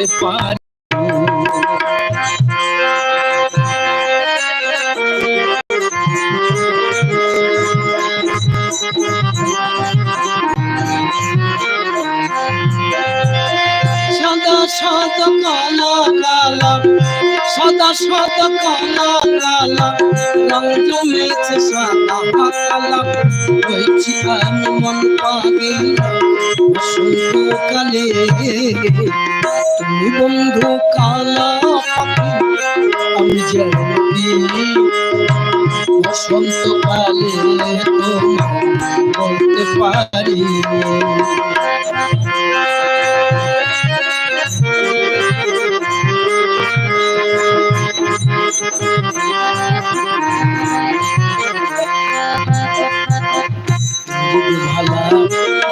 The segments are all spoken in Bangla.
বলতে পারি সাদা সাদা কালা কালা সাদা সাদা কালা কালা রং জমেছে কালা মন পাগল বসন্তকালে তুমি বন্ধু কালা আমি জানি তোমায় বলতে পারি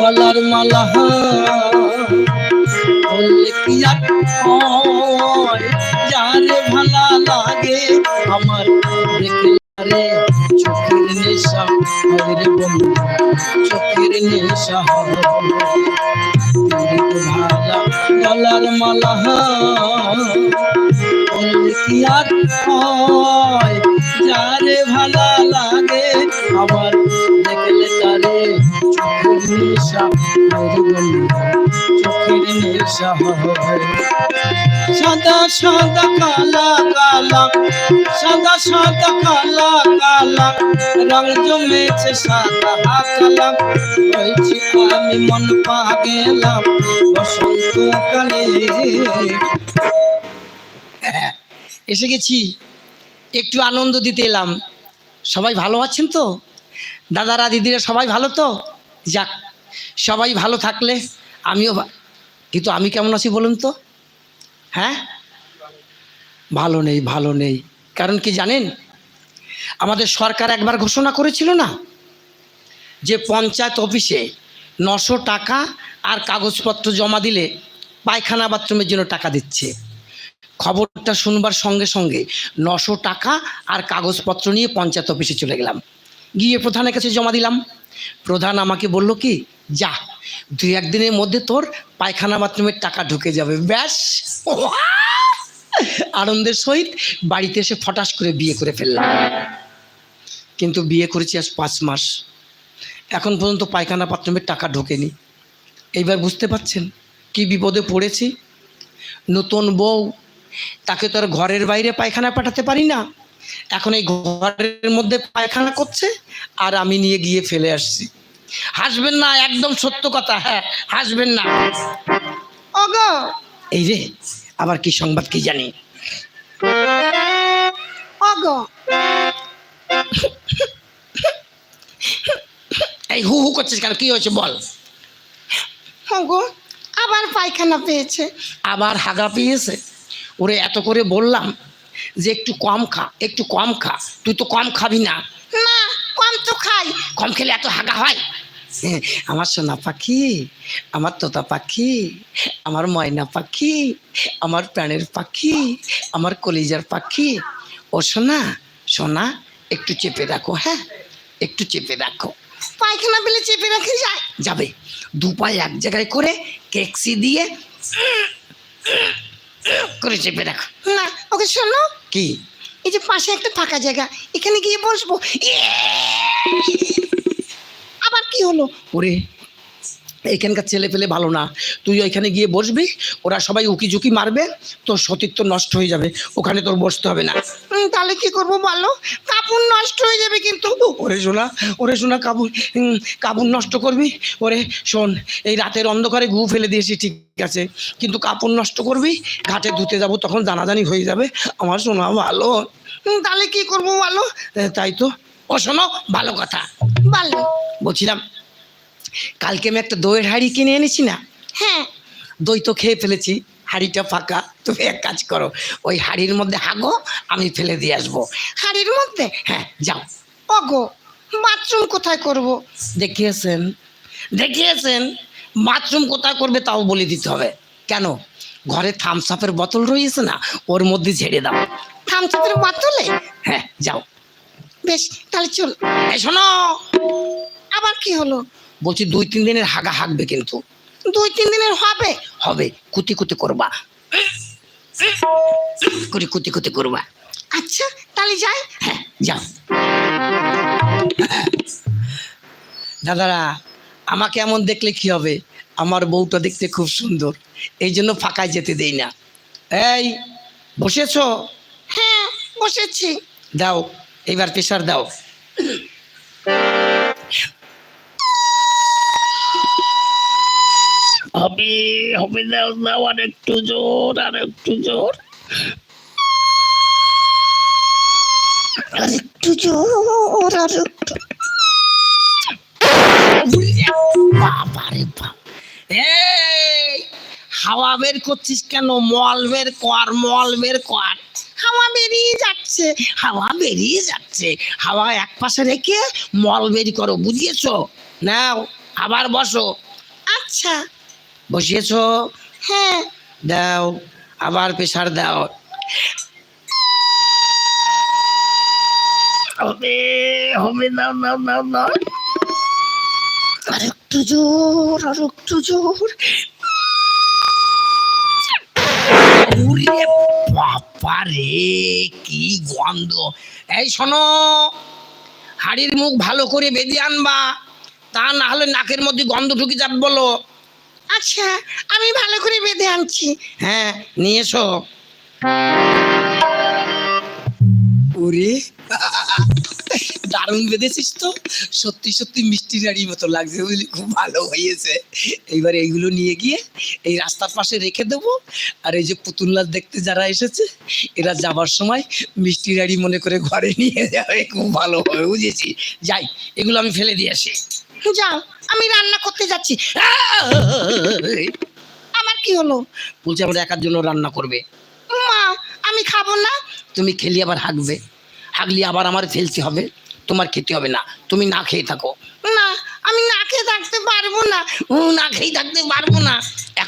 গলার মালা আমার দেখলে চোখের নেশা হয় রে বন্ধু, চোখের নেশা হয় ভালা মালা আর যারে ভালা লাগে আমার দেখলে তারে চোখের নেশা হয় রে বন্ধু, চোখের নেশা হয় সাদা সাদা কালা কালা সাদা সাদা কালা কালা রং জমেছে সাদা কালা। আমি মন পা গেলাম বসন্তকালে হ্যাঁ, এসে গেছি একটু আনন্দ দিতে এলাম। সবাই ভালো আছেন তো? দাদারা দিদিরা সবাই ভালো তো? যাক সবাই ভালো থাকলে আমিও কিন্তু আমি কেমন আছি বলুন তো? হ্যাঁ? ভালো নেই ভালো নেই। কারণ কি জানেন? আমাদের সরকার একবার ঘোষণা করেছিল না? যে পঞ্চায়েত অফিসে নশো টাকা আর কাগজপত্র জমা দিলে পায়খানা বাথরুমের জন্য টাকা দিচ্ছে। খবরটা শুনবার সঙ্গে সঙ্গে নশো টাকা আর কাগজপত্র নিয়ে পঞ্চায়েত অফিসে চলে গেলাম। গিয়ে প্রধানের কাছে জমা দিলাম। প্রধান আমাকে বলল কি যা দুই একদিনের মধ্যে তোর পায়খানা বাথরুমের টাকা ঢুকে যাবে ব্যাস। আনন্দের সহিত বাড়িতে এসে ফটাস করে বিয়ে করে ফেললাম। কিন্তু বিয়ে করেছি আজ পাঁচ মাস। এখন পর্যন্ত পায়খানা বাথরুমের টাকা ঢোকেনি। এইবার বুঝতে পারছেন কি বিপদে পড়েছি? নতুন বউ তাকে তো আর ঘরের বাইরে পায়খানা পাঠাতে পারি না। এখন এই ঘরের মধ্যে পায়খানা করছে আর আমি নিয়ে গিয়ে ফেলে আসছি। হাসবেন না একদম সত্য কথা হ্যাঁ হাসবেন না। এই রে আবার কি সংবাদ কি জানি? এই হু হু করছিস কেন? কি হয়েছে বল। আবার পায়খানা পেয়েছে। আবার হাগা পেয়েছে। ওরে এত করে বললাম যে একটু কম খা একটু কম খা তুই তো কম খাবি না। না কম তো খাই। কম খেলে এত হাগা হয়? আমার সোনা পাখি আমার তোতা পাখি আমার ময়না পাখি আমার প্রাণের পাখি আমার কলিজার পাখি। ও সোনা সোনা একটু চেপে রাখো হ্যাঁ? একটু চেপে রাখো। পায়খানা পেলে চেপে রাখে যায় যাবে। দু পায়ে এক জায়গায় করে কেক্সি দিয়ে করে চেপে রাখো। না ওকে শোনো কি? এই যে পাশে একটা ফাঁকা জায়গা এখানে গিয়ে বসবো। আবার কি হলো? ওরে এখানকার ছেলে পেলে ভালো না। তুই ওইখানে গিয়ে বসবি ওরা সবাই উকি ঝুঁকি মারবে তোর সতীত্ব নষ্ট হয়ে যাবে ওখানে তোর বসতে হবে না। তাহলে কি করব বলো? কাপড় নষ্ট হয়ে যাবে কিন্তু। ওরে শোনা ওরে শোনা উম, কাপড় নষ্ট করবি? ওরে শোন এই রাতের অন্ধকারে গু ফেলে দিয়েছি ঠিক আছে। কিন্তু কাপড় নষ্ট করবি ঘাটে ধুতে যাব তখন জানাজানি হয়ে যাবে। আমার শোনা ভালো। তাহলে কি করব বলো? তাই তো। ও শোনো ভালো কথা। বলো বলছিলাম কালকে আমি একটা দইয়ের হাঁড়ি কিনে এনেছি না? হ্যাঁ। দই তো খেয়ে ফেলেছি হাঁড়িটা ফাঁকা। তুমি এক কাজ করো ওই হাঁড়ির মধ্যে হাগো আমি ফেলে দিয়ে আসব। হাড়ির মধ্যে? হ্যাঁ যাও। ওগো বাথরুম কোথায় করব? দেখিয়েছেন দেখিয়েছেন বাথরুম কোথায় করবে তাও বলে দিতে হবে। কেন? ঘরে থামস আপের বোতল রয়েছে না ওর মধ্যে ঝেড়ে দাও। থামচাপের বোতলে? হ্যাঁ যাও। বেশ তাহলে চল। এই শোনো। আবার কি হলো? বলছি দুই তিন দিনের হাগা হাগবে কিন্তু। দুই তিন দিনের হবে হবে। কুতি কুতি করবা। করে কুতি কুতি করবা। আচ্ছা তাহলে যাই। হ্যাঁ যাও। দাদারা আমাকে এমন দেখলে কি হবে? আমার বউটা দেখতে খুব সুন্দর। এই জন্য ফাঁকায় যেতে দেই না। এই বসেছো? হ্যাঁ বসেছি। দাও এবার প্রেশার দাও। হবে হবে দাও দাও আর একটু জোর আর একটু জোর। আর একটু জোর আর একটু বাবারে বাপ। এই হাওয়া বের করছিস কেন? মল বের কর মল বের কর। হাওয়া বেরিয়ে যাচ্ছে হাওয়া বেরিয়ে যাচ্ছে। হাওয়া এক পাশে রেখে মল বের করো বুঝিয়েছো? নাও আবার বসো। আচ্ছা। বসিয়েছো? হ্যাঁ। দাও আবার প্রেশার দাও। হবে হবে দাও দাও দাও আর একটু জোর আর একটু জোর। ওরে বাবা রে কি গন্ধ। এই শোনো হাড়ির মুখ ভালো করে বেঁধে আনবা তা না হলে নাকের মধ্যে গন্ধ ঢুকে যাবে বলো। আচ্ছা আমি ভালো করে বেঁধে আনছি। হ্যাঁ নিয়ে এসো। ওরে দারুণ বেঁধেছিস তো। সত্যি সত্যি মিষ্টি নাড়ির মতো লাগছে বুঝলি খুব ভালো হয়েছে। এইবার এইগুলো নিয়ে গিয়ে এই রাস্তার পাশে রেখে দেবো। আর এই যে পুতুল নাচ দেখতে যারা এসেছে এরা যাবার সময় মিষ্টি নাড়ি মনে করে ঘরে নিয়ে যাবে। খুব ভালো হবে বুঝেছি যাই এগুলো আমি ফেলে দিয়ে আসি। যাও আমি রান্না করতে যাচ্ছি। আমার কি হলো? বলছে আমার একার জন্য রান্না করবে। মা আমি খাব না। তুমি খেলি আবার হাঁকবে হাঁকলি আবার আমার ফেলতে হবে। তোমার খেতে হবে না। তুমি না খেয়ে থাকো। না আমি না খেয়ে থাকতে পারব না। না খেয়ে থাকতে পারব না।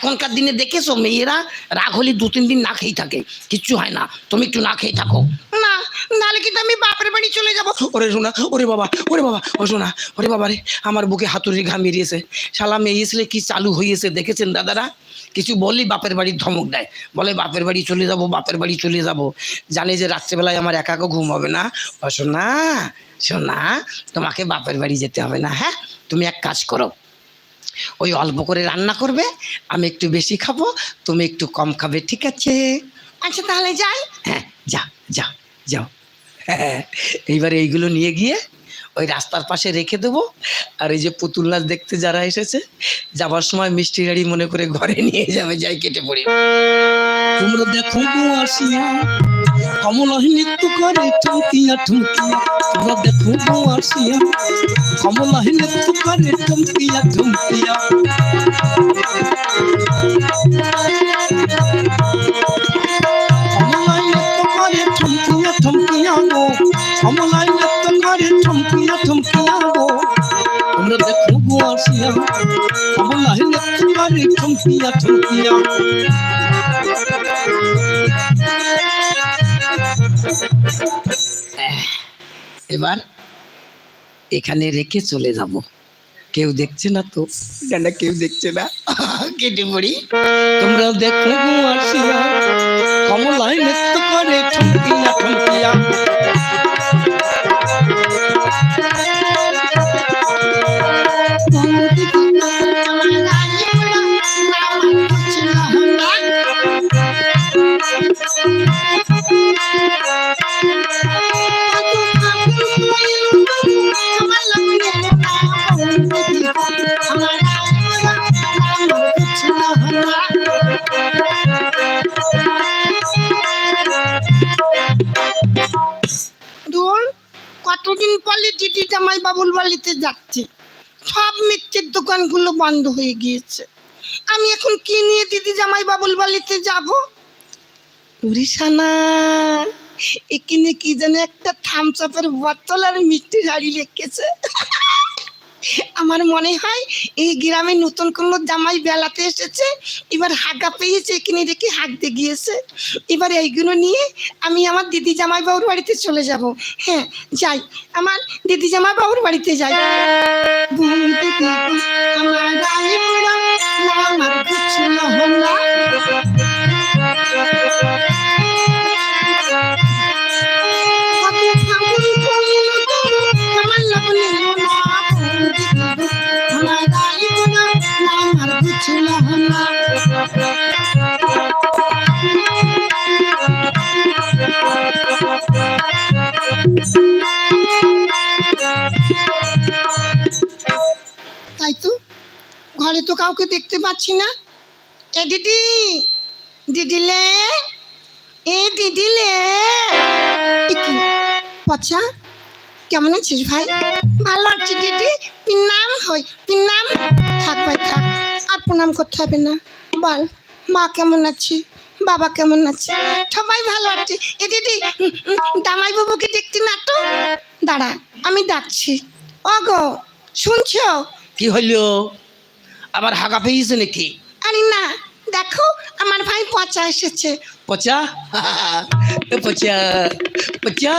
এখনকার দিনে দেখেছ মেয়েরা? রাগ হলে দু, তিন দিন না খেয়ে থাকে। কিচ্ছু হয় না। তুমি একটু না খেয়ে থাকো। না, নাহলে কিন্তু আমি বাপের বাড়ি চলে যাব। ওরে শোনা ওরে বাবা ওরে বাবা, ও শোনা ওরে বাবা রে, আমার বুকে হাতুড়ি ঘাম বেরিয়েছে শালা মেয়ে এসলে কি চালু হয়েছে দেখেছেন দাদারা? কিছু বললি বাপের বাড়ির ধমক দেয়। বলে, বাপের বাড়ি চলে যাব, বাপের বাড়ি চলে যাব। জানে যে রাত্রেবেলায় আমার একাকে ঘুম হবে না। শোনা শোনা তোমাকে বাপের বাড়ি যেতে হবে না হ্যাঁ? তুমি এক কাজ করো ওই অল্প করে রান্না করবে আমি একটু বেশি খাব তুমি একটু কম খাবে ঠিক আছে? আচ্ছা তাহলে যাই। হ্যাঁ যা যা যাও। এইবার এইগুলো নিয়ে গিয়ে ওই রাস্তার পাশে রেখে দেবো। আর এই যে পুতুল নাচ দেখতে যারা এসেছে যাবার সময় মিষ্টি গাড়ি মনে করে ঘরে নিয়ে যাবে যাই কেটে পড়ি। তোমরা দেখো গো আসিয়া। কমলাহি নৃত্য করে ঠুমকিয়া ঠুমকিয়া তোমরা দেখো গো আসিয়া। কমলাহি নৃত্য করে ঠুমকিয়া ঠুমকিয়া কমলাই নৃত্য দেখো আসিয়া। কমলাই নৃত্য করে ঠুমকিয়া ঠুমকিয়া এবার এখানে রেখে চলে যাব। কেউ দেখছে না তো? কেন কেউ দেখছে না। কেটে পড়ি তোমরা দেখো আসিয়া। কমলায় নৃত্য করে ঠুমকিয়া ঠুমকিয়া দূর বাড়িতে যাচ্ছে। সব মিথ্যের দোকানগুলো বন্ধ হয়ে গিয়েছে। আমি এখন কি নিয়ে দিদি জামাই বাবুল বাড়িতে যাব? উড়িষানা এখানে কি যেন একটা থামচাপের বোতল আর মিষ্টি গাড়ি রেখেছে আমার মনে হয় এই গ্রামে নতুন কোনো জামাই বেলাতে এসেছে, এবার হাগা পেয়েছে এখানে রেখে হাঁকতে গিয়েছে। এবার এইগুলো নিয়ে আমি আমার দিদি জামাই বাবুর বাড়িতে চলে যাব। হ্যাঁ যাই। আমার দিদি জামাই বাবুর বাড়িতে যাই। আমার ঘরে তো কাউকে দেখতে পাচ্ছি না। এ দিদি দিদিলে এ দিদিলে পচা কেমন আছিস ভাই? ভালো আছি দিদি। পিনাম হই পিনাম। থাক ভাই থাক। আর প্রণাম করতে হবে না। বল মা কেমন আছে? বাবা কেমন আছে? সবাই ভালো আছে। এ দিদি উম, বাবুকে দেখতে না তো? দাঁড়া আমি ডাকছি। ওগো শুনছো? কি হইল? আবার হাগা পেয়েছে নাকি? আরে না দেখো আমার ভাই পচা এসেছে। পচা? পচা পচা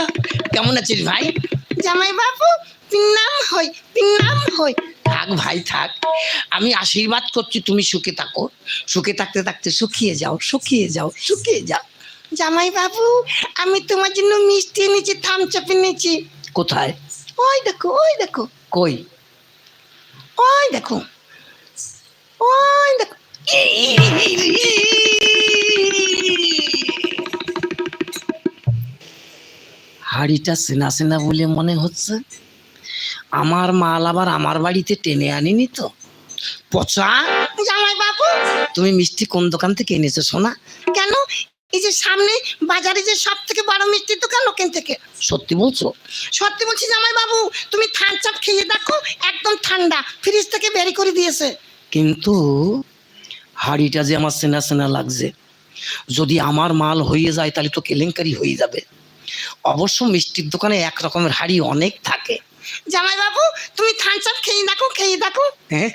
কেমন আছিস ভাই? জামাই বাবু পিনাম হই পিনাম হই। থাক ভাই থাক। আমি আশীর্বাদ করছি তুমি সুখে থাকো। সুখে থাকতে থাকতে শুকিয়ে যাও শুকিয়ে যাও শুকিয়ে যাও। জামাই বাবু আমি তোমার জন্য মিষ্টি এনেছি থামচাপ এনেছি। কোথায়? ওই দেখো ওই দেখো। কই? ওই দেখো। ওই দেখো হাড়িটা সেনা সেনা বলে মনে হচ্ছে। আমার মাল আবার আমার বাড়িতে টেনে আনিনি তো। পচা? জামাই বাবু তুমি মিষ্টি কোন দোকান থেকে এনেছো সোনা? কেন? এই যে সামনে বাজারে যে সব থেকে বড় মিষ্টির দোকান ওখান থেকে। সত্যি বলছো? সত্যি বলছি জামাই বাবু তুমি থামচাপ খেয়ে দেখো একদম ঠান্ডা ফ্রিজ থেকে বেরি করে দিয়েছে। কিন্তু হাড়িটা যে আমার সেনা সেনা লাগছে যদি আমার মাল হয়ে যায় তাহলে তো কেলেঙ্কারি হয়ে যাবে। অবশ্য মিষ্টির দোকানে এক রকমের হাড়ি অনেক থাকে। জামাই বাবু তুমি থানচাপ খেয়ে দেখো খেয়ে দেখো। হ্যাঁ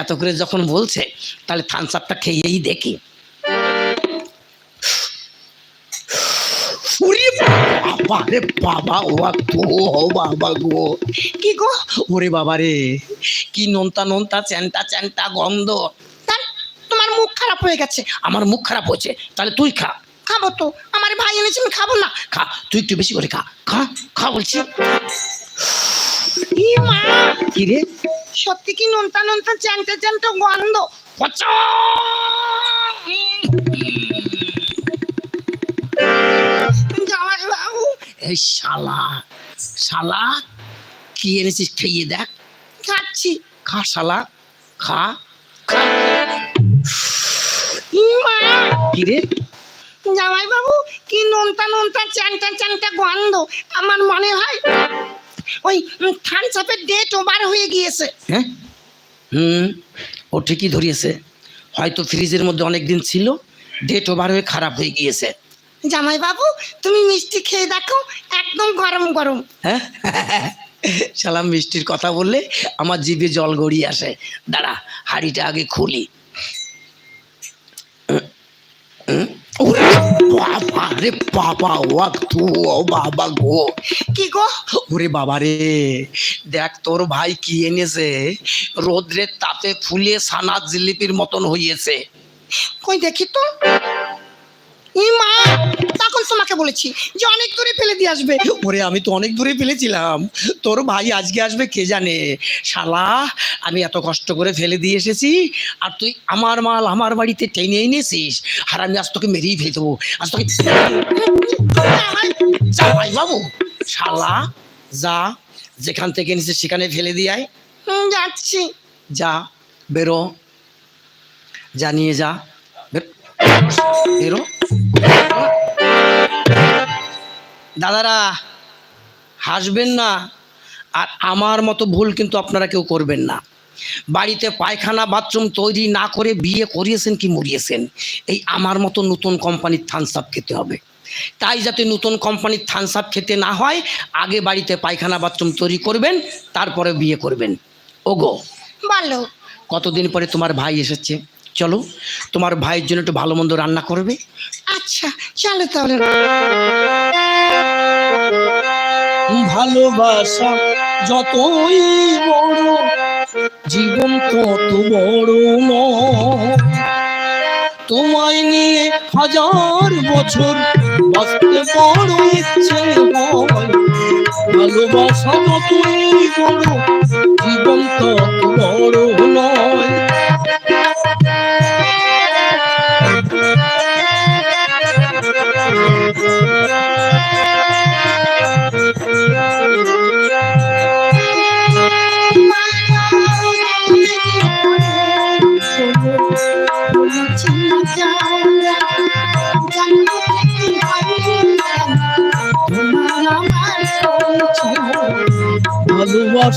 এত করে যখন বলছে তাহলে থানচাপটা খেয়েই দেখি। বাবা রে বাবা ও তো ও বাবা গো। কি গো? ওরে বাবা রে কি নোনতা নোনতা চ্যানটা চ্যানটা গন্ধ। তার তোমার মুখ খারাপ হয়ে গেছে। আমার মুখ খারাপ হয়েছে তাহলে তুই খা। খাব তো আমার ভাই এনেছে আমি খাব না। খা তুই একটু বেশি করে খা। খা খা বলছি। ই মা কি রে? সত্যি কি নোনতা নোনতা চ্যাংটা চ্যাংটা গন্ধ? পচা! এই শালা শালা কি এনেছিস খেয়ে দেখ। খাচ্ছি। খা শালা খা। খা ই মা কি জামাই বাবু কি নোনতা নোনতা চ্যাংটা চ্যাংটা গন্ধ। আমার মনে হয় ওই থানসাপের ডেট ওভার হয়ে গিয়েছে। হ্যাঁ? হুম ও ঠিকই ধরিয়েছে। হয়তো ফ্রিজের মধ্যে অনেক দিন ছিল ডেট ওভার হয়ে খারাপ হয়ে গিয়েছে। জামাই বাবু তুমি মিষ্টি খেয়ে দেখো একদম গরম গরম। হ্যাঁ? সালাম মিষ্টির কথা বললে আমার জিভে জল গড়িয়ে আসে। দাঁড়া হাড়িটা আগে খুলি। ওরে বাবা রে বাবা ও তু ও বাবা গো। কি গো? ওরে বাবা রে দেখ তোর ভাই কি এনেছে? রোদ্রের তাপে ফুলে সানা জিলিপির মতন হইয়েছে। কই দেখি তো। ই মা তখন তোমাকে বলেছি যে অনেক দূরে ফেলে দিয়ে আসবে। ওরে আমি তো অনেক দূরে ফেলেছিলাম। তোর ভাই আজকে আসবে কে জানে? শালা আমি এত কষ্ট করে ফেলে দিয়ে এসেছি আর তুই আমার মাল আমার বাড়িতে টেনে এনেছিস। আর আমি আজ তোকে মেরেই ফেলে দেবো। আজ তোকে জামাই বাবু। শালা যা যেখান থেকে এনেছিস সেখানে ফেলে দিয়ে আয়। যাচ্ছি। যা বেরো। যা নিয়ে যা। বের- বেরো। দাদারা হাসবেন না আর আমার মতো ভুল কিন্তু আপনারা কেউ করবেন না। বাড়িতে পায়খানা বাথরুম তৈরি না করে বিয়ে করিয়েছেন কি মরিয়েছেন? এই আমার মতো নতুন কোম্পানির থানস আপ খেতে হবে। তাই যাতে নতুন কোম্পানির থানস আপ খেতে না হয় আগে বাড়িতে পায়খানা বাথরুম তৈরি করবেন তারপরে বিয়ে করবেন। ওগো বলো। কতদিন পরে তোমার ভাই এসেছে? চলো তোমার ভাইয়ের জন্য একটু ভালো মন্দ রান্না করবে। আচ্ছা চলো তাহলে। ভালোবাসা যতই বড় জীবন তত বড় নয়। তোমায় নিয়ে হাজার বছর বাঁচতে বড় ইচ্ছে ভালোবাসা যতই বড় জীবন তত বড় নয়।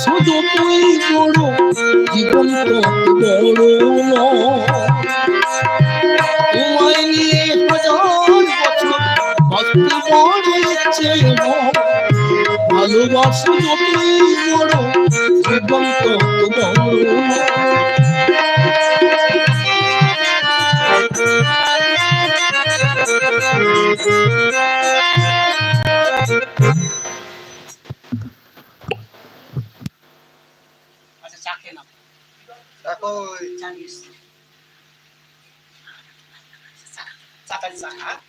ভালোবাসা যতই বড় জীবন তত বড় তোমায় নিয়ে হাজার বছর বড় ইচ্ছে হয়। ভালোবাসা যতই বড়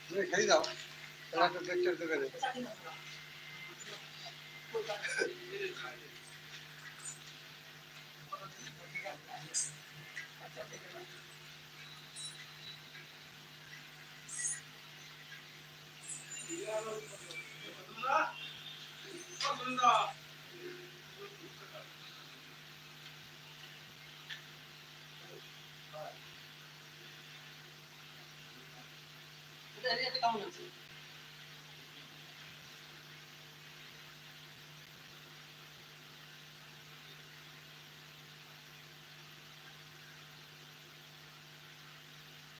তুমি খেয়ে দাও এরা তো দেখতে দেবে না। এটা- ಅಂತ ತಗೊಂಡ್ಬಿಡ್ತೀವಿ